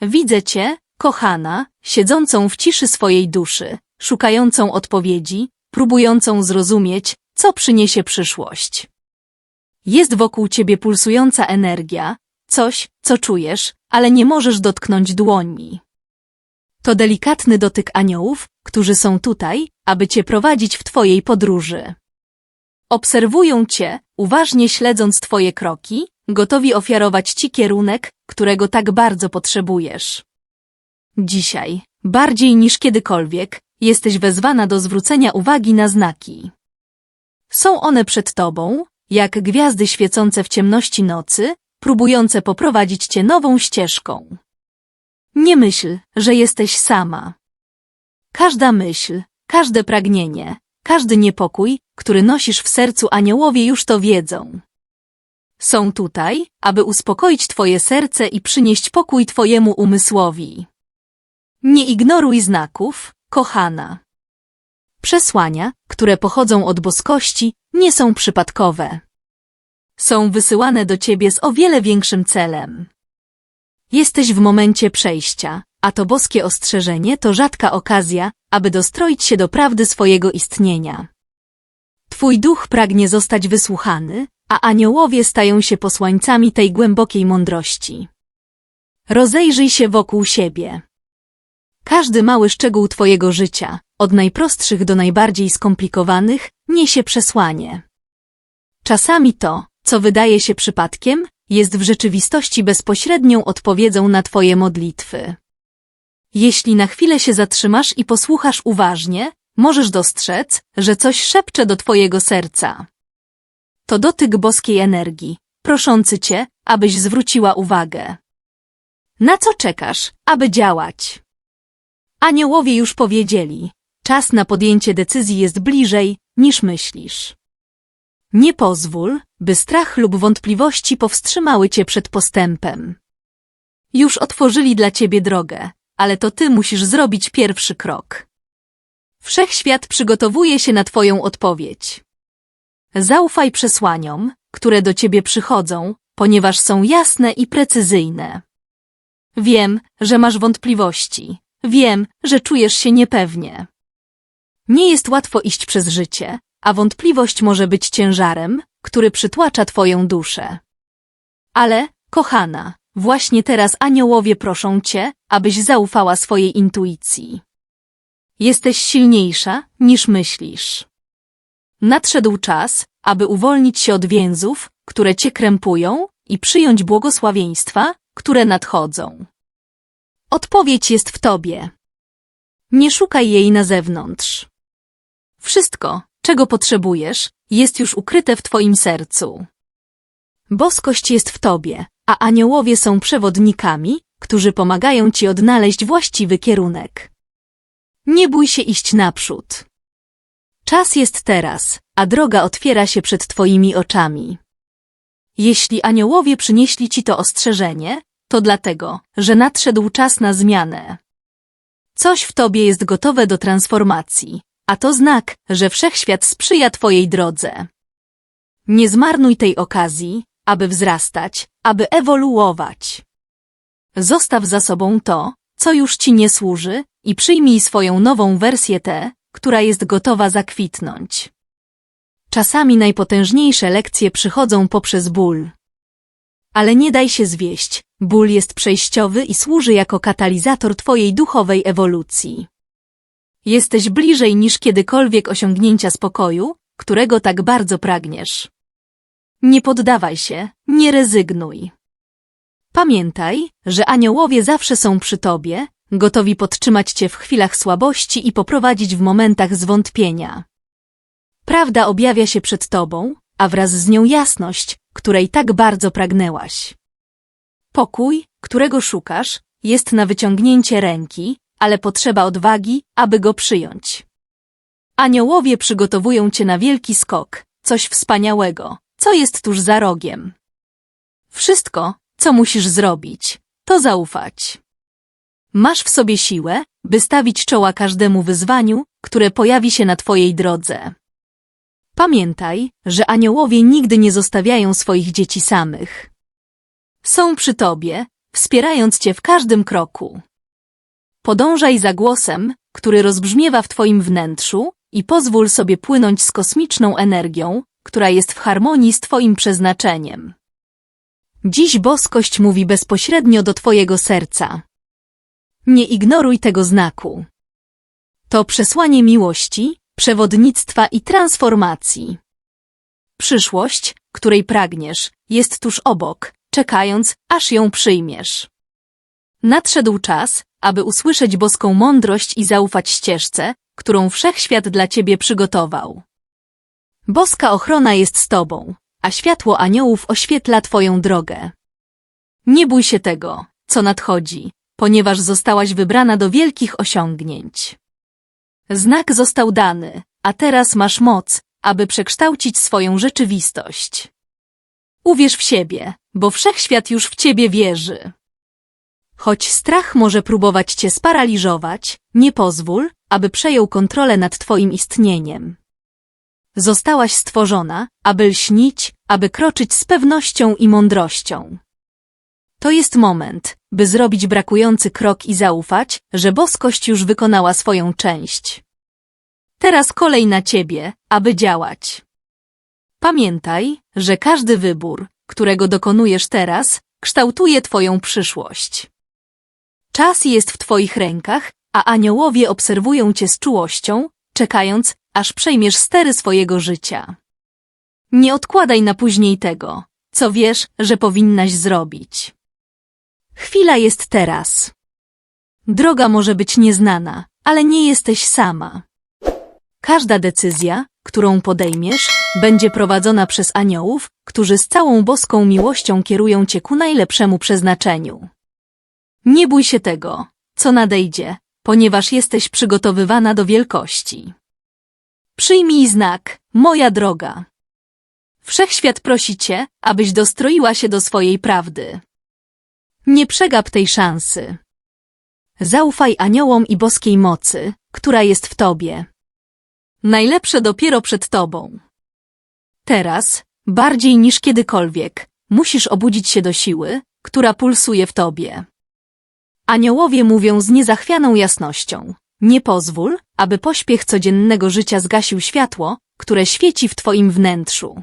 Widzę cię, kochana, siedzącą w ciszy swojej duszy, szukającą odpowiedzi, próbującą zrozumieć, co przyniesie przyszłość. Jest wokół ciebie pulsująca energia, coś, co czujesz, ale nie możesz dotknąć dłoni. To delikatny dotyk aniołów, którzy są tutaj, aby cię prowadzić w twojej podróży. Obserwują cię, uważnie śledząc twoje kroki, gotowi ofiarować ci kierunek, którego tak bardzo potrzebujesz. Dzisiaj, bardziej niż kiedykolwiek, jesteś wezwana do zwrócenia uwagi na znaki. Są one przed tobą, jak gwiazdy świecące w ciemności nocy, próbujące poprowadzić cię nową ścieżką. Nie myśl, że jesteś sama. Każda myśl, każde pragnienie, każdy niepokój, który nosisz w sercu aniołowie już to wiedzą. Są tutaj, aby uspokoić twoje serce i przynieść pokój twojemu umysłowi. Nie ignoruj znaków, kochana. Przesłania, które pochodzą od boskości, nie są przypadkowe. Są wysyłane do ciebie z o wiele większym celem. Jesteś w momencie przejścia, a to boskie ostrzeżenie to rzadka okazja, aby dostroić się do prawdy swojego istnienia. Twój duch pragnie zostać wysłuchany, a aniołowie stają się posłańcami tej głębokiej mądrości. Rozejrzyj się wokół siebie. Każdy mały szczegół twojego życia, od najprostszych do najbardziej skomplikowanych, niesie przesłanie. Czasami to, co wydaje się przypadkiem, jest w rzeczywistości bezpośrednią odpowiedzią na twoje modlitwy. Jeśli na chwilę się zatrzymasz i posłuchasz uważnie, możesz dostrzec, że coś szepcze do twojego serca. To dotyk boskiej energii, proszący cię, abyś zwróciła uwagę. Na co czekasz, aby działać? Aniołowie już powiedzieli, czas na podjęcie decyzji jest bliżej, niż myślisz. Nie pozwól, by strach lub wątpliwości powstrzymały cię przed postępem. Już otworzyli dla ciebie drogę, ale to ty musisz zrobić pierwszy krok. Wszechświat przygotowuje się na twoją odpowiedź. Zaufaj przesłaniom, które do ciebie przychodzą, ponieważ są jasne i precyzyjne. Wiem, że masz wątpliwości. Wiem, że czujesz się niepewnie. Nie jest łatwo iść przez życie, a wątpliwość może być ciężarem, który przytłacza twoją duszę. Ale, kochana, właśnie teraz aniołowie proszą cię, abyś zaufała swojej intuicji. Jesteś silniejsza, niż myślisz. Nadszedł czas, aby uwolnić się od więzów, które cię krępują i przyjąć błogosławieństwa, które nadchodzą. Odpowiedź jest w tobie. Nie szukaj jej na zewnątrz. Wszystko, czego potrzebujesz, jest już ukryte w twoim sercu. Boskość jest w tobie, a aniołowie są przewodnikami, którzy pomagają ci odnaleźć właściwy kierunek. Nie bój się iść naprzód. Czas jest teraz, a droga otwiera się przed twoimi oczami. Jeśli aniołowie przynieśli ci to ostrzeżenie, to dlatego, że nadszedł czas na zmianę. Coś w tobie jest gotowe do transformacji, a to znak, że wszechświat sprzyja twojej drodze. Nie zmarnuj tej okazji, aby wzrastać, aby ewoluować. Zostaw za sobą to, co już ci nie służy i przyjmij swoją nową wersję tę, która jest gotowa zakwitnąć. Czasami najpotężniejsze lekcje przychodzą poprzez ból. Ale nie daj się zwieść, ból jest przejściowy i służy jako katalizator twojej duchowej ewolucji. Jesteś bliżej niż kiedykolwiek osiągnięcia spokoju, którego tak bardzo pragniesz. Nie poddawaj się, nie rezygnuj. Pamiętaj, że aniołowie zawsze są przy tobie, gotowi podtrzymać cię w chwilach słabości i poprowadzić w momentach zwątpienia. Prawda objawia się przed tobą, a wraz z nią jasność, której tak bardzo pragnęłaś. Pokój, którego szukasz, jest na wyciągnięcie ręki, ale potrzeba odwagi, aby go przyjąć. Aniołowie przygotowują cię na wielki skok, coś wspaniałego, co jest tuż za rogiem. Wszystko, co musisz zrobić, to zaufać. Masz w sobie siłę, by stawić czoła każdemu wyzwaniu, które pojawi się na twojej drodze. Pamiętaj, że aniołowie nigdy nie zostawiają swoich dzieci samych. Są przy tobie, wspierając cię w każdym kroku. Podążaj za głosem, który rozbrzmiewa w twoim wnętrzu i pozwól sobie płynąć z kosmiczną energią, która jest w harmonii z twoim przeznaczeniem. Dziś boskość mówi bezpośrednio do twojego serca. Nie ignoruj tego znaku. To przesłanie miłości, przewodnictwa i transformacji. Przyszłość, której pragniesz, jest tuż obok, czekając, aż ją przyjmiesz. Nadszedł czas, aby usłyszeć boską mądrość i zaufać ścieżce, którą wszechświat dla ciebie przygotował. Boska ochrona jest z tobą, a światło aniołów oświetla twoją drogę. Nie bój się tego, co nadchodzi, ponieważ zostałaś wybrana do wielkich osiągnięć. Znak został dany, a teraz masz moc, aby przekształcić swoją rzeczywistość. Uwierz w siebie, bo wszechświat już w ciebie wierzy. Choć strach może próbować cię sparaliżować, nie pozwól, aby przejął kontrolę nad twoim istnieniem. Zostałaś stworzona, aby lśnić, aby kroczyć z pewnością i mądrością. To jest moment, by zrobić brakujący krok i zaufać, że boskość już wykonała swoją część. Teraz kolej na ciebie, aby działać. Pamiętaj, że każdy wybór, którego dokonujesz teraz, kształtuje twoją przyszłość. Czas jest w twoich rękach, a aniołowie obserwują cię z czułością, czekając, aż przejmiesz stery swojego życia. Nie odkładaj na później tego, co wiesz, że powinnaś zrobić. Chwila jest teraz. Droga może być nieznana, ale nie jesteś sama. Każda decyzja, którą podejmiesz, będzie prowadzona przez aniołów, którzy z całą boską miłością kierują cię ku najlepszemu przeznaczeniu. Nie bój się tego, co nadejdzie, ponieważ jesteś przygotowywana do wielkości. Przyjmij znak, moja droga. Wszechświat prosi cię, abyś dostroiła się do swojej prawdy. Nie przegap tej szansy. Zaufaj aniołom i boskiej mocy, która jest w tobie. Najlepsze dopiero przed tobą. Teraz, bardziej niż kiedykolwiek, musisz obudzić się do siły, która pulsuje w tobie. Aniołowie mówią z niezachwianą jasnością. Nie pozwól, aby pośpiech codziennego życia zgasił światło, które świeci w twoim wnętrzu.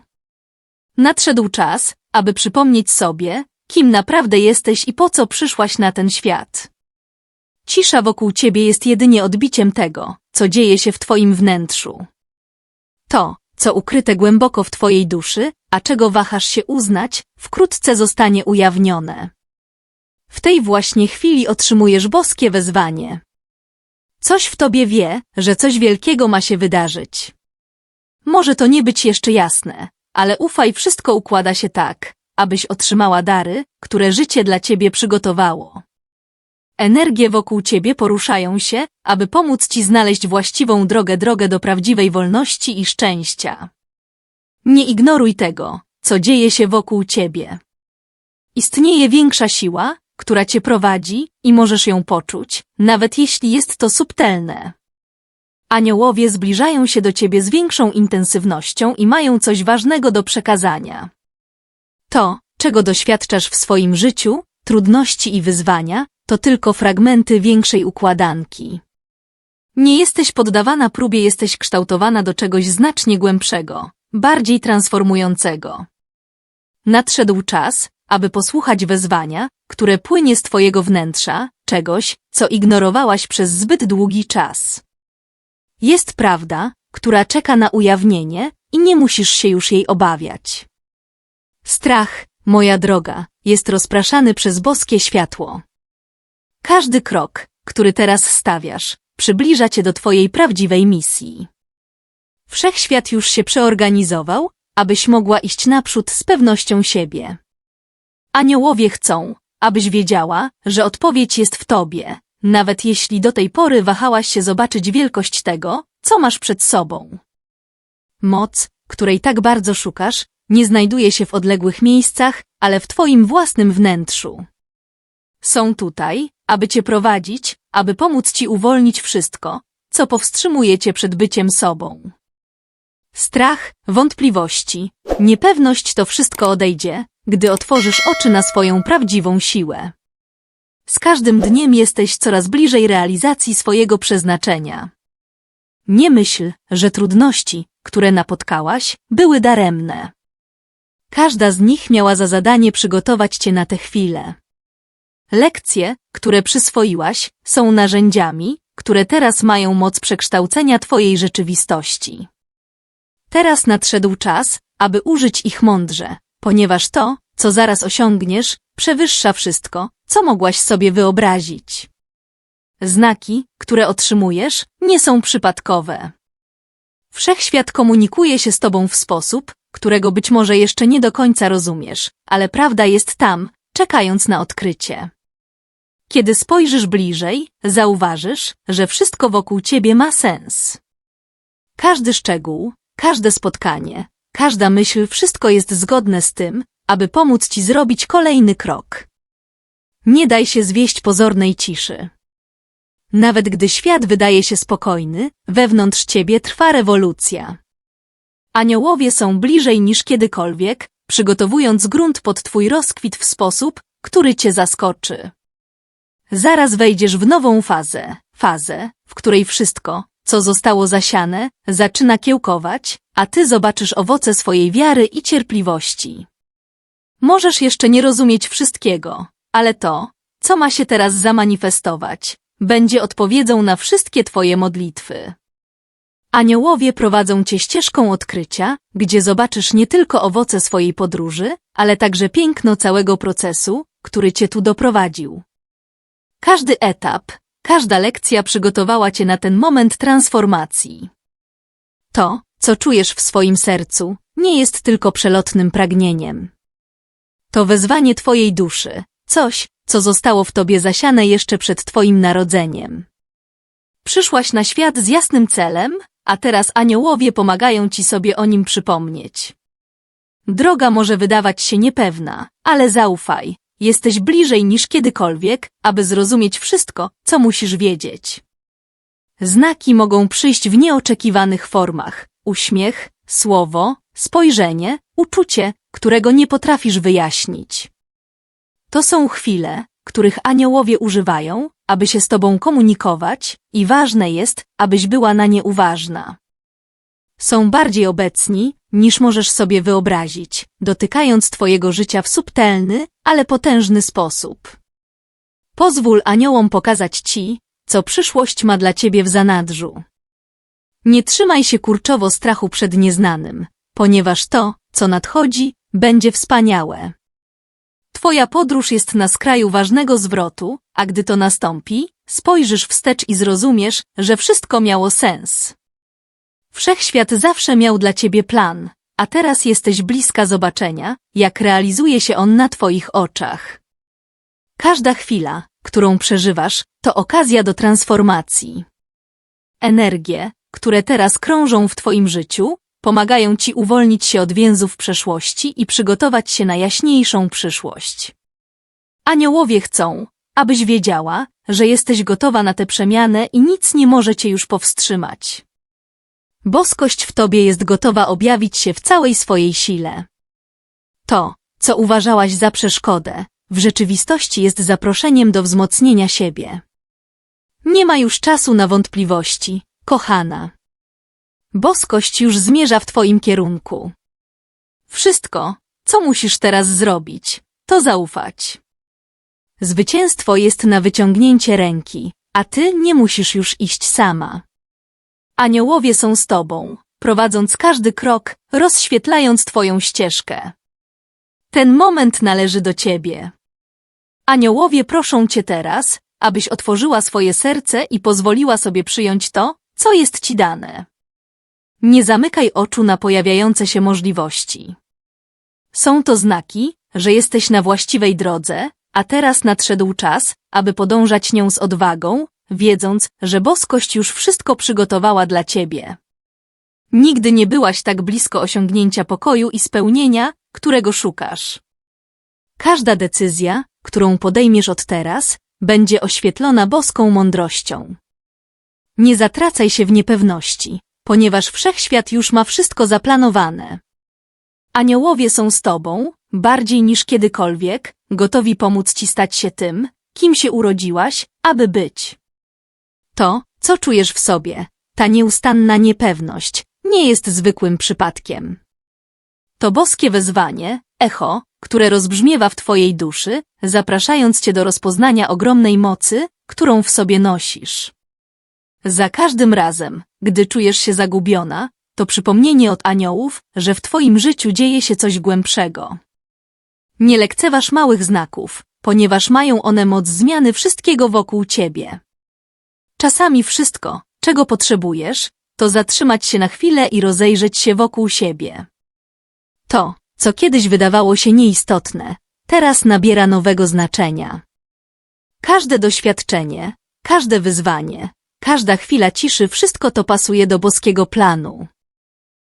Nadszedł czas, aby przypomnieć sobie, kim naprawdę jesteś i po co przyszłaś na ten świat. Cisza wokół ciebie jest jedynie odbiciem tego, co dzieje się w twoim wnętrzu. To, co ukryte głęboko w twojej duszy, a czego wahasz się uznać, wkrótce zostanie ujawnione. W tej właśnie chwili otrzymujesz boskie wezwanie. Coś w tobie wie, że coś wielkiego ma się wydarzyć. Może to nie być jeszcze jasne, ale ufaj, wszystko układa się tak, abyś otrzymała dary, które życie dla ciebie przygotowało. Energie wokół ciebie poruszają się, aby pomóc ci znaleźć właściwą drogę, drogę do prawdziwej wolności i szczęścia. Nie ignoruj tego, co dzieje się wokół ciebie. Istnieje większa siła, która cię prowadzi i możesz ją poczuć, nawet jeśli jest to subtelne. Aniołowie zbliżają się do ciebie z większą intensywnością i mają coś ważnego do przekazania. To, czego doświadczasz w swoim życiu, trudności i wyzwania, to tylko fragmenty większej układanki. Nie jesteś poddawana próbie, jesteś kształtowana do czegoś znacznie głębszego, bardziej transformującego. Nadszedł czas, aby posłuchać wezwania, które płynie z twojego wnętrza, czegoś, co ignorowałaś przez zbyt długi czas. Jest prawda, która czeka na ujawnienie i nie musisz się już jej obawiać. Strach, moja droga, jest rozpraszany przez boskie światło. Każdy krok, który teraz stawiasz, przybliża cię do twojej prawdziwej misji. Wszechświat już się przeorganizował, abyś mogła iść naprzód z pewnością siebie. Aniołowie chcą, abyś wiedziała, że odpowiedź jest w tobie, nawet jeśli do tej pory wahałaś się zobaczyć wielkość tego, co masz przed sobą. Moc, której tak bardzo szukasz, nie znajduje się w odległych miejscach, ale w twoim własnym wnętrzu. Są tutaj, aby cię prowadzić, aby pomóc ci uwolnić wszystko, co powstrzymuje cię przed byciem sobą. Strach, wątpliwości, niepewność to wszystko odejdzie, gdy otworzysz oczy na swoją prawdziwą siłę. z każdym dniem jesteś coraz bliżej realizacji swojego przeznaczenia. Nie myśl, że trudności, które napotkałaś, były daremne. Każda z nich miała za zadanie przygotować cię na tę chwilę. Lekcje, które przyswoiłaś, są narzędziami, które teraz mają moc przekształcenia twojej rzeczywistości. Teraz nadszedł czas, aby użyć ich mądrze, ponieważ to, co zaraz osiągniesz, przewyższa wszystko, co mogłaś sobie wyobrazić. Znaki, które otrzymujesz, nie są przypadkowe. Wszechświat komunikuje się z tobą w sposób, którego być może jeszcze nie do końca rozumiesz, ale prawda jest tam, czekając na odkrycie. Kiedy spojrzysz bliżej, zauważysz, że wszystko wokół ciebie ma sens. Każdy szczegół, każde spotkanie, każda myśl, wszystko jest zgodne z tym, aby pomóc ci zrobić kolejny krok. Nie daj się zwieść pozornej ciszy. Nawet gdy świat wydaje się spokojny, wewnątrz ciebie trwa rewolucja. Aniołowie są bliżej niż kiedykolwiek, przygotowując grunt pod twój rozkwit w sposób, który cię zaskoczy. Zaraz wejdziesz w nową fazę, fazę, w której wszystko, co zostało zasiane, zaczyna kiełkować, a ty zobaczysz owoce swojej wiary i cierpliwości. Możesz jeszcze nie rozumieć wszystkiego, ale to, co ma się teraz zamanifestować, będzie odpowiedzią na wszystkie twoje modlitwy. Aniołowie prowadzą cię ścieżką odkrycia, gdzie zobaczysz nie tylko owoce swojej podróży, ale także piękno całego procesu, który cię tu doprowadził. Każdy etap, każda lekcja przygotowała cię na ten moment transformacji. To, co czujesz w swoim sercu, nie jest tylko przelotnym pragnieniem. To wezwanie twojej duszy, coś, co zostało w tobie zasiane jeszcze przed twoim narodzeniem. Przyszłaś na świat z jasnym celem, a teraz aniołowie pomagają ci sobie o nim przypomnieć. Droga może wydawać się niepewna, ale zaufaj, jesteś bliżej niż kiedykolwiek, aby zrozumieć wszystko, co musisz wiedzieć. Znaki mogą przyjść w nieoczekiwanych formach. Uśmiech, słowo, spojrzenie, uczucie, którego nie potrafisz wyjaśnić. To są chwile, których aniołowie używają, aby się z tobą komunikować i ważne jest, abyś była na nie uważna. Są bardziej obecni, niż możesz sobie wyobrazić, dotykając twojego życia w subtelny, ale potężny sposób. Pozwól aniołom pokazać ci, co przyszłość ma dla ciebie w zanadrzu. Nie trzymaj się kurczowo strachu przed nieznanym, ponieważ to, co nadchodzi, będzie wspaniałe. Twoja podróż jest na skraju ważnego zwrotu, a gdy to nastąpi, spojrzysz wstecz i zrozumiesz, że wszystko miało sens. Wszechświat zawsze miał dla ciebie plan, a teraz jesteś bliska zobaczenia, jak realizuje się on na twoich oczach. Każda chwila, którą przeżywasz, to okazja do transformacji. Energie, które teraz krążą w twoim życiu, pomagają ci uwolnić się od więzów przeszłości i przygotować się na jaśniejszą przyszłość. Aniołowie chcą, abyś wiedziała, że jesteś gotowa na tę przemianę i nic nie może cię już powstrzymać. Boskość w tobie jest gotowa objawić się w całej swojej sile. To, co uważałaś za przeszkodę, w rzeczywistości jest zaproszeniem do wzmocnienia siebie. Nie ma już czasu na wątpliwości, kochana. Boskość już zmierza w twoim kierunku. Wszystko, co musisz teraz zrobić, to zaufać. Zwycięstwo jest na wyciągnięcie ręki, a ty nie musisz już iść sama. Aniołowie są z tobą, prowadząc każdy krok, rozświetlając twoją ścieżkę. Ten moment należy do ciebie. Aniołowie proszą cię teraz, abyś otworzyła swoje serce i pozwoliła sobie przyjąć to, co jest ci dane. Nie zamykaj oczu na pojawiające się możliwości. Są to znaki, że jesteś na właściwej drodze, a teraz nadszedł czas, aby podążać nią z odwagą, wiedząc, że boskość już wszystko przygotowała dla ciebie. Nigdy nie byłaś tak blisko osiągnięcia pokoju i spełnienia, którego szukasz. Każda decyzja, którą podejmiesz od teraz, będzie oświetlona boską mądrością. Nie zatracaj się w niepewności, ponieważ wszechświat już ma wszystko zaplanowane. Aniołowie są z tobą, bardziej niż kiedykolwiek, gotowi pomóc ci stać się tym, kim się urodziłaś, aby być. To, co czujesz w sobie, ta nieustanna niepewność, nie jest zwykłym przypadkiem. To boskie wezwanie, echo, które rozbrzmiewa w twojej duszy, zapraszając cię do rozpoznania ogromnej mocy, którą w sobie nosisz. Za każdym razem, gdy czujesz się zagubiona, to przypomnienie od aniołów, że w twoim życiu dzieje się coś głębszego. Nie lekceważ małych znaków, ponieważ mają one moc zmiany wszystkiego wokół ciebie. Czasami wszystko, czego potrzebujesz, to zatrzymać się na chwilę i rozejrzeć się wokół siebie. To, co kiedyś wydawało się nieistotne, teraz nabiera nowego znaczenia. Każde doświadczenie, każde wyzwanie, każda chwila ciszy, wszystko to pasuje do boskiego planu.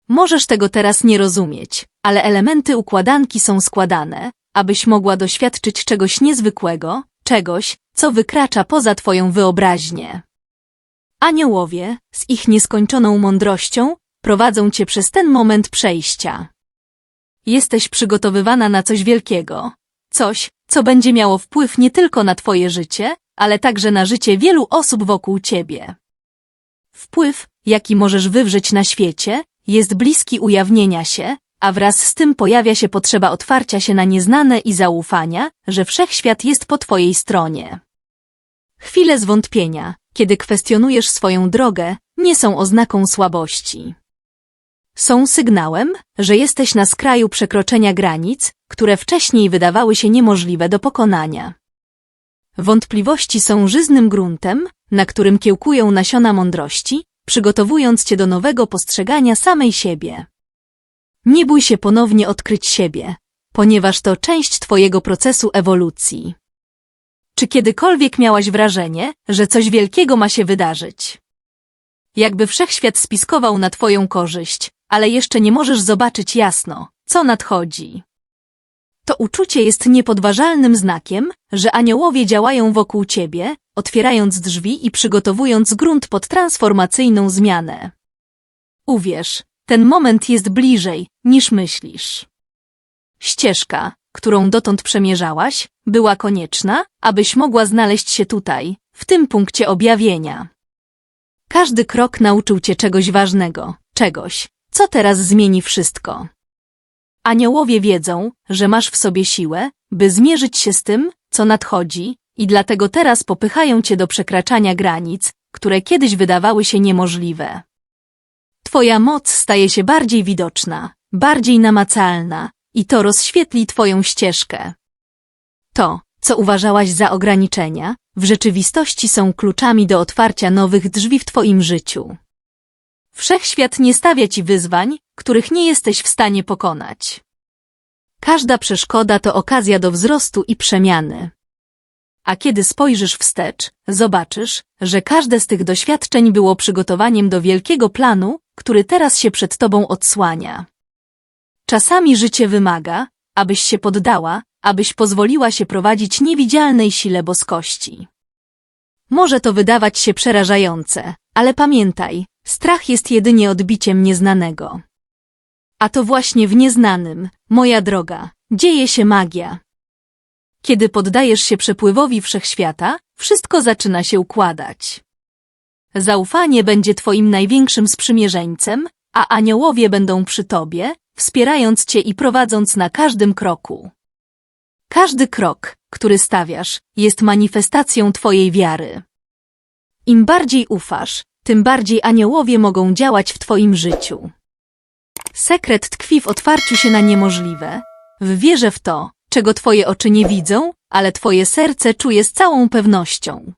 Możesz tego teraz nie rozumieć, ale elementy układanki są składane, abyś mogła doświadczyć czegoś niezwykłego, czegoś, co wykracza poza twoją wyobraźnię. Aniołowie, z ich nieskończoną mądrością, prowadzą cię przez ten moment przejścia. Jesteś przygotowywana na coś wielkiego. Coś, co będzie miało wpływ nie tylko na twoje życie, ale także na życie wielu osób wokół ciebie. Wpływ, jaki możesz wywrzeć na świecie, jest bliski ujawnienia się, a wraz z tym pojawia się potrzeba otwarcia się na nieznane i zaufania, że wszechświat jest po twojej stronie. Chwile zwątpienia, kiedy kwestionujesz swoją drogę, nie są oznaką słabości. Są sygnałem, że jesteś na skraju przekroczenia granic, które wcześniej wydawały się niemożliwe do pokonania. Wątpliwości są żyznym gruntem, na którym kiełkują nasiona mądrości, przygotowując cię do nowego postrzegania samej siebie. Nie bój się ponownie odkryć siebie, ponieważ to część twojego procesu ewolucji. Czy kiedykolwiek miałaś wrażenie, że coś wielkiego ma się wydarzyć? Jakby wszechświat spiskował na twoją korzyść, ale jeszcze nie możesz zobaczyć jasno, co nadchodzi. To uczucie jest niepodważalnym znakiem, że aniołowie działają wokół ciebie, otwierając drzwi i przygotowując grunt pod transformacyjną zmianę. Uwierz, ten moment jest bliżej, niż myślisz. Ścieżka, którą dotąd przemierzałaś, była konieczna, abyś mogła znaleźć się tutaj, w tym punkcie objawienia. Każdy krok nauczył cię czegoś ważnego, czegoś, co teraz zmieni wszystko. Aniołowie wiedzą, że masz w sobie siłę, by zmierzyć się z tym, co nadchodzi, i dlatego teraz popychają cię do przekraczania granic, które kiedyś wydawały się niemożliwe. Twoja moc staje się bardziej widoczna, bardziej namacalna i to rozświetli twoją ścieżkę. To, co uważałaś za ograniczenia, w rzeczywistości są kluczami do otwarcia nowych drzwi w twoim życiu. Wszechświat nie stawia ci wyzwań, których nie jesteś w stanie pokonać. Każda przeszkoda to okazja do wzrostu i przemiany. A kiedy spojrzysz wstecz, zobaczysz, że każde z tych doświadczeń było przygotowaniem do wielkiego planu, który teraz się przed tobą odsłania. Czasami życie wymaga, abyś się poddała, abyś pozwoliła się prowadzić niewidzialnej sile boskości. Może to wydawać się przerażające, ale pamiętaj, strach jest jedynie odbiciem nieznanego. A to właśnie w nieznanym, moja droga, dzieje się magia. Kiedy poddajesz się przepływowi wszechświata, wszystko zaczyna się układać. Zaufanie będzie twoim największym sprzymierzeńcem, a aniołowie będą przy tobie, wspierając cię i prowadząc na każdym kroku. Każdy krok, który stawiasz, jest manifestacją twojej wiary. Im bardziej ufasz, tym bardziej aniołowie mogą działać w twoim życiu. Sekret tkwi w otwarciu się na niemożliwe, w wierze w to, czego twoje oczy nie widzą, ale twoje serce czuje z całą pewnością.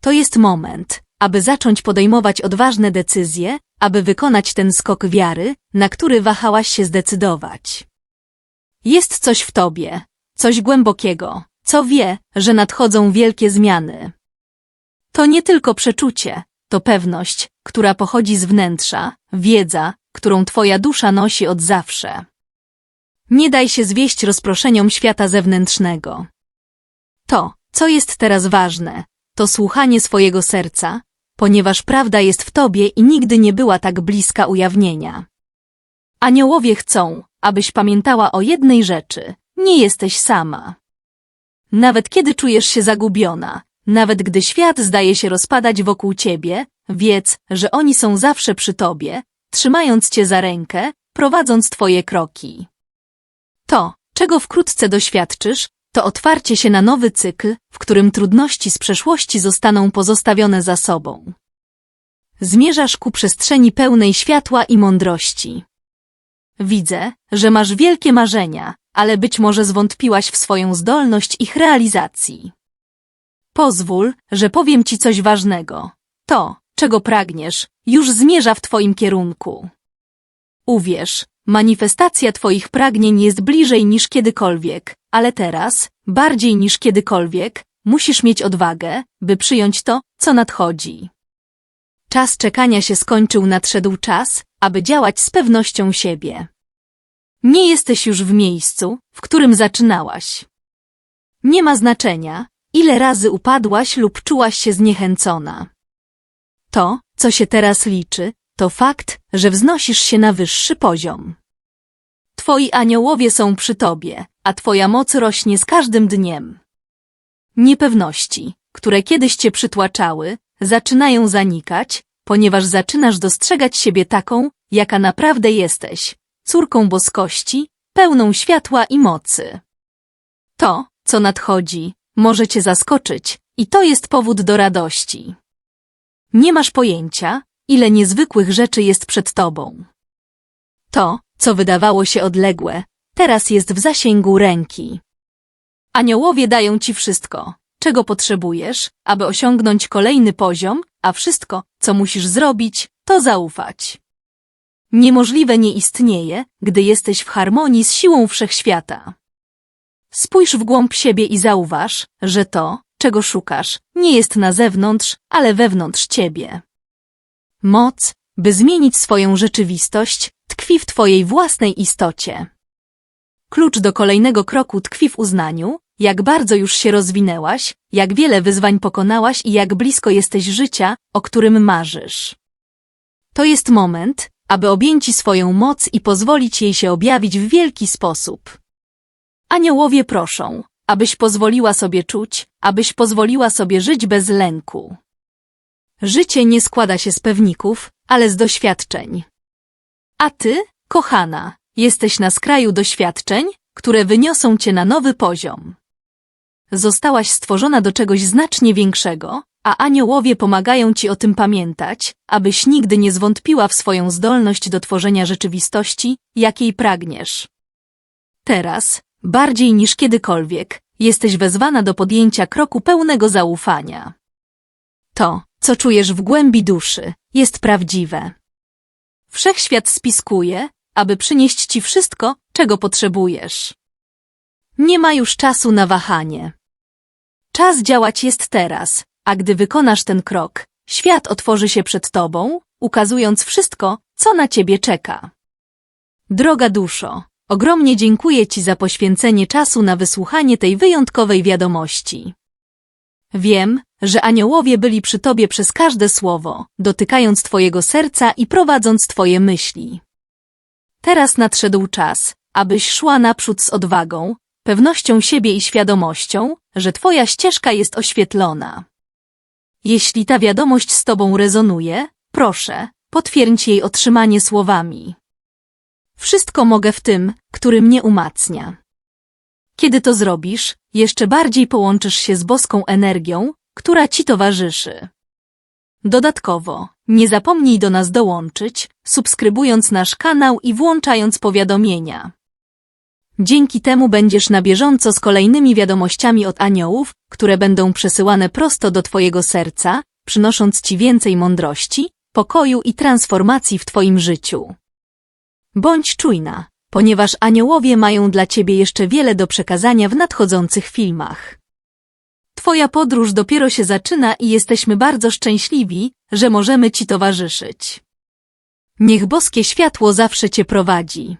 To jest moment, aby zacząć podejmować odważne decyzje, aby wykonać ten skok wiary, na który wahałaś się zdecydować. Jest coś w tobie, coś głębokiego, co wie, że nadchodzą wielkie zmiany. To nie tylko przeczucie, to pewność, która pochodzi z wnętrza, wiedza, którą twoja dusza nosi od zawsze. Nie daj się zwieść rozproszeniom świata zewnętrznego. To, co jest teraz ważne, to słuchanie swojego serca, ponieważ prawda jest w tobie i nigdy nie była tak bliska ujawnienia. Aniołowie chcą, abyś pamiętała o jednej rzeczy, nie jesteś sama. Nawet kiedy czujesz się zagubiona, nawet gdy świat zdaje się rozpadać wokół ciebie, wiedz, że oni są zawsze przy tobie, trzymając cię za rękę, prowadząc twoje kroki. To, czego wkrótce doświadczysz, to otwarcie się na nowy cykl, w którym trudności z przeszłości zostaną pozostawione za sobą. Zmierzasz ku przestrzeni pełnej światła i mądrości. Widzę, że masz wielkie marzenia, ale być może zwątpiłaś w swoją zdolność ich realizacji. Pozwól, że powiem ci coś ważnego. To, czego pragniesz, już zmierza w twoim kierunku. Uwierz, manifestacja twoich pragnień jest bliżej niż kiedykolwiek, ale teraz, bardziej niż kiedykolwiek, musisz mieć odwagę, by przyjąć to, co nadchodzi. Czas czekania się skończył, nadszedł czas, aby działać z pewnością siebie. Nie jesteś już w miejscu, w którym zaczynałaś. Nie ma znaczenia, ile razy upadłaś lub czułaś się zniechęcona. To, co się teraz liczy, to fakt, że wznosisz się na wyższy poziom. Twoi aniołowie są przy tobie, a twoja moc rośnie z każdym dniem. Niepewności, które kiedyś cię przytłaczały, zaczynają zanikać, ponieważ zaczynasz dostrzegać siebie taką, jaka naprawdę jesteś, córką boskości, pełną światła i mocy. To, co nadchodzi, może cię zaskoczyć i to jest powód do radości. Nie masz pojęcia, ile niezwykłych rzeczy jest przed tobą. To, co wydawało się odległe, teraz jest w zasięgu ręki. Aniołowie dają ci wszystko, czego potrzebujesz, aby osiągnąć kolejny poziom, a wszystko, co musisz zrobić, to zaufać. Niemożliwe nie istnieje, gdy jesteś w harmonii z siłą wszechświata. Spójrz w głąb siebie i zauważ, że to, czego szukasz, nie jest na zewnątrz, ale wewnątrz ciebie. Moc, by zmienić swoją rzeczywistość, tkwi w twojej własnej istocie. Klucz do kolejnego kroku tkwi w uznaniu, jak bardzo już się rozwinęłaś, jak wiele wyzwań pokonałaś i jak blisko jesteś życia, o którym marzysz. To jest moment, aby objęci swoją moc i pozwolić jej się objawić w wielki sposób. Aniołowie proszą, abyś pozwoliła sobie czuć, abyś pozwoliła sobie żyć bez lęku. Życie nie składa się z pewników, ale z doświadczeń. A ty, kochana, jesteś na skraju doświadczeń, które wyniosą cię na nowy poziom. Zostałaś stworzona do czegoś znacznie większego, a aniołowie pomagają ci o tym pamiętać, abyś nigdy nie zwątpiła w swoją zdolność do tworzenia rzeczywistości, jakiej pragniesz. Teraz, bardziej niż kiedykolwiek, jesteś wezwana do podjęcia kroku pełnego zaufania. To, co czujesz w głębi duszy, jest prawdziwe. Wszechświat spiskuje, aby przynieść ci wszystko, czego potrzebujesz. Nie ma już czasu na wahanie. Czas działać jest teraz, a gdy wykonasz ten krok, świat otworzy się przed tobą, ukazując wszystko, co na ciebie czeka. Droga duszo, ogromnie dziękuję ci za poświęcenie czasu na wysłuchanie tej wyjątkowej wiadomości. Wiem, że aniołowie byli przy tobie przez każde słowo, dotykając twojego serca i prowadząc twoje myśli. Teraz nadszedł czas, abyś szła naprzód z odwagą, pewnością siebie i świadomością, że twoja ścieżka jest oświetlona. Jeśli ta wiadomość z tobą rezonuje, proszę, potwierdź jej otrzymanie słowami. Wszystko mogę w tym, który mnie umacnia. Kiedy to zrobisz, jeszcze bardziej połączysz się z boską energią, która ci towarzyszy. Dodatkowo, nie zapomnij do nas dołączyć, subskrybując nasz kanał i włączając powiadomienia. Dzięki temu będziesz na bieżąco z kolejnymi wiadomościami od aniołów, które będą przesyłane prosto do Twojego serca, przynosząc Ci więcej mądrości, pokoju i transformacji w Twoim życiu. Bądź czujna, ponieważ aniołowie mają dla Ciebie jeszcze wiele do przekazania w nadchodzących filmach. Twoja podróż dopiero się zaczyna i jesteśmy bardzo szczęśliwi, że możemy Ci towarzyszyć. Niech boskie światło zawsze Cię prowadzi.